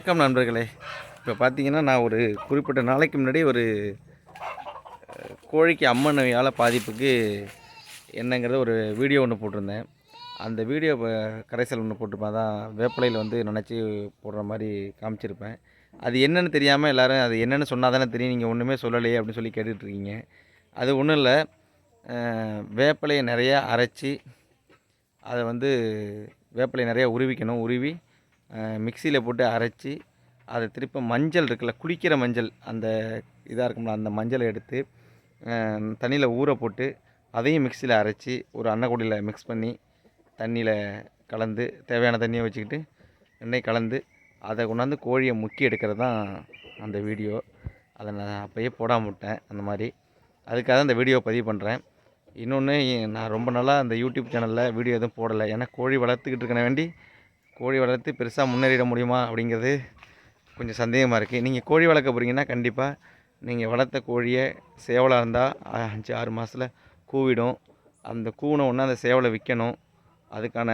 வணக்கம் நண்பர்களே. இப்போ பார்த்தீங்கன்னா நான் ஒரு குறிப்பிட்ட நாளைக்கு முன்னாடி ஒரு கோழிக்கு அம்மன் நோயால் பாதிப்புக்கு என்னங்கிறத ஒரு வீடியோ ஒன்று போட்டிருந்தேன். அந்த வீடியோ கரைசல் ஒன்று போட்டிருப்பேன் தான் வேப்பிலையில் வந்து நினச்சி போடுற மாதிரி காமிச்சிருப்பேன். அது என்னென்னு தெரியாமல் எல்லோரும் அது என்னென்னு சொன்னால் தானே தெரியும். நீங்கள் ஒன்றுமே சொல்லலையே அப்படின்னு சொல்லி கேட்டுட்ருக்கீங்க. அது ஒன்றும் இல்லை. வேப்பிலையை நிறையா அரைச்சி அதை வந்து வேப்பிலையை நிறையா உருவிக்கணும். உருவி மிக்சியில் போட்டு அரைச்சி அதை திருப்பி மஞ்சள் இருக்குல்ல குளிக்கிற மஞ்சள் அந்த இதாக இருக்கும்ல அந்த மஞ்சளை எடுத்து தண்ணியில் ஊற போட்டு அதையும் மிக்சியில் அரைச்சி ஒரு அன்னக்கூடையில் மிக்ஸ் பண்ணி தண்ணியில் கலந்து தேவையான தண்ணியை வச்சுக்கிட்டு எண்ணெய் கலந்து அதை கொண்டாந்து கோழியை முக்கி எடுக்கிறது தான் அந்த வீடியோ. அதை நான் அப்போயே போடாம விட்டேன் அந்த மாதிரி. அதுக்காக தான் வீடியோ பதிவு பண்ணுறேன் இன்னொன்று நான் ரொம்ப நாளாக அந்த யூடியூப் சேனலில் வீடியோ எதுவும் போடலை. ஏன்னா கோழி வளர்த்துக்கிட்டு இருக்கன வேண்டி கோழி வளர்த்து பெருசாக முன்னேறிட முடியுமா அப்படிங்கிறது கொஞ்சம் சந்தேகமாக இருக்குது நீங்கள் கோழி வளர்க்க போகிறீங்கன்னா கண்டிப்பாக நீங்கள் வளர்த்த கோழியை சேவலாக இருந்தால் அஞ்சு ஆறு மாதத்தில் கூவிடும். அந்த கூவின ஒன்று அந்த சேவலை விற்கணும் அதுக்கான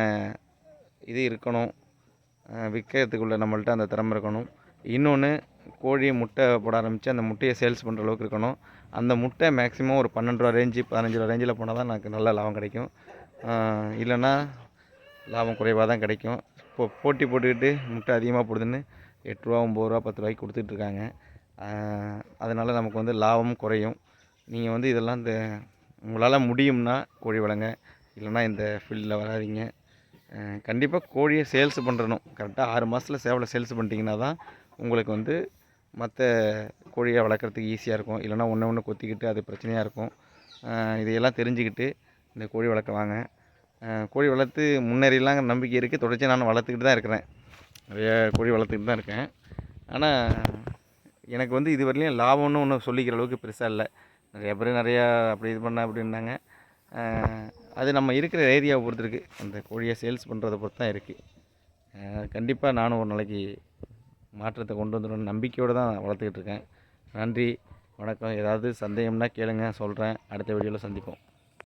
இது இருக்கணும். விற்கிறதுக்குள்ள நம்மள்ட்ட அந்த திறமை இருக்கணும். இன்னொன்று கோழி முட்டை போட ஆரம்பித்து அந்த முட்டையை சேல்ஸ் பண்ணுற அளவுக்கு இருக்கணும். அந்த முட்டை மேக்ஸிமம் ஒரு பன்னெண்டு ரூபா ரேஞ்சு பதினஞ்சு ரூபா ரேஞ்சில் போனால் தான் எனக்கு நல்ல லாபம் கிடைக்கும். இல்லைன்னா லாபம் குறைவாக தான் கிடைக்கும். போ போட்டி போட்டுக்கிட்டு முட்டை அதிகமாக போடுதுன்னு எட்டு ரூபா ஒம்பது ரூபா பத்து ரூபாய்க்கு கொடுத்துட்ருக்காங்க அதனால் நமக்கு வந்து லாபமும் குறையும். நீங்கள் வந்து இதெல்லாம் இந்த உங்களால் முடியும்னா கோழி வளங்க. இல்லைன்னா இந்த ஃபீல்டில் வராதீங்க. கண்டிப்பாக கோழியை சேல்ஸ் பண்ணுறணும் கரெக்டாக ஆறு மாதத்தில் சேவலை சேல்ஸ் பண்ணிட்டீங்கன்னா தான் உங்களுக்கு வந்து மற்ற கோழியை வளர்க்குறதுக்கு ஈஸியாக இருக்கும். இல்லைன்னா ஒன்று ஒன்று கொத்திக்கிட்டு அது பிரச்சனையாக இருக்கும். இதையெல்லாம் தெரிஞ்சுக்கிட்டு இந்த கோழி வளர்க்க வாங்க. கோழி வளர்த்து முன்னேறிலாம் நம்பிக்கை இருக்குது தொடர்ச்சி நான் வளர்த்துக்கிட்டு தான் இருக்கிறேன். நிறைய கோழி வளர்த்துக்கிட்டு தான் இருக்கேன். ஆனால் எனக்கு வந்து இது வரலையும் லாபம்னு ஒன்று சொல்லிக்கிற அளவுக்கு பெருசாக இல்லை. நிறைய பேர் நிறையா அப்படி இது பண்ண அப்படின்னாங்க. அது நம்ம இருக்கிற ஏரியாவை பொறுத்து இருக்குது அந்த கோழியை சேல்ஸ் பண்ணுறதை பொறுத்து தான் இருக்குது கண்டிப்பாக நானும் ஒரு நாளைக்கு மாற்றத்தை கொண்டு வந்துடும் நம்பிக்கையோடு தான் வளர்த்துக்கிட்டு இருக்கேன். நன்றி வணக்கம். ஏதாவது சந்தேகம்னா கேளுங்க சொல்கிறேன் அடுத்த வீடியோவில் சந்திப்போம்.